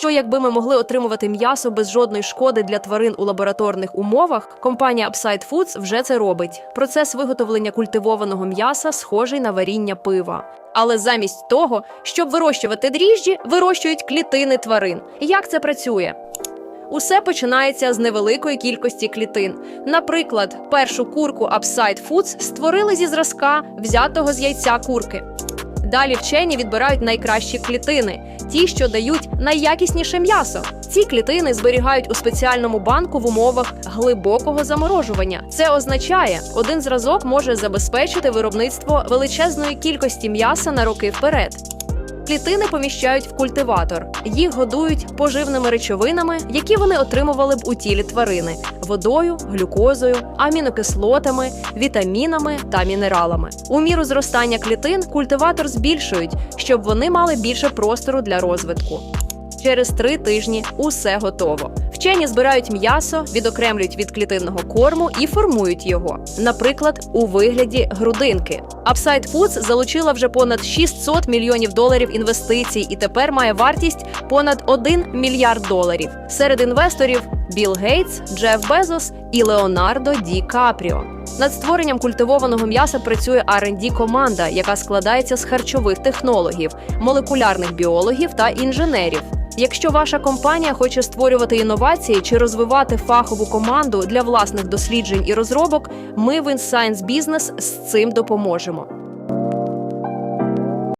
Що якби ми могли отримувати м'ясо без жодної шкоди для тварин у лабораторних умовах, компанія Upside Foods вже це робить. Процес виготовлення культивованого м'яса схожий на варіння пива. Але замість того, щоб вирощувати дріжджі, вирощують клітини тварин. Як це працює? Усе починається з невеликої кількості клітин. Наприклад, першу курку Upside Foods створили зі зразка, взятого з яйця курки. Далі вчені відбирають найкращі клітини, ті, що дають найякісніше м'ясо. Ці клітини зберігають у спеціальному банку в умовах глибокого заморожування. Це означає, один зразок може забезпечити виробництво величезної кількості м'яса на роки вперед. Клітини поміщають в культиватор. Їх годують поживними речовинами, які вони отримували б у тілі тварини: водою, глюкозою, амінокислотами, вітамінами та мінералами. У міру зростання клітин культиватор збільшують, щоб вони мали більше простору для розвитку. Через три тижні усе готово. Вчені збирають м'ясо, відокремлюють від клітинного корму і формують його, наприклад, у вигляді грудинки. Upside Foods залучила вже понад 600 мільйонів доларів інвестицій і тепер має вартість понад 1 мільярд доларів. Серед інвесторів Білл Гейтс, Джеф Безос і Леонардо Ді Капріо. Над створенням культивованого м'яса працює R&D команда, яка складається з харчових технологів, молекулярних біологів та інженерів. Якщо ваша компанія хоче створювати інновації чи розвивати фахову команду для власних досліджень і розробок, ми в InScience Business з цим допоможемо.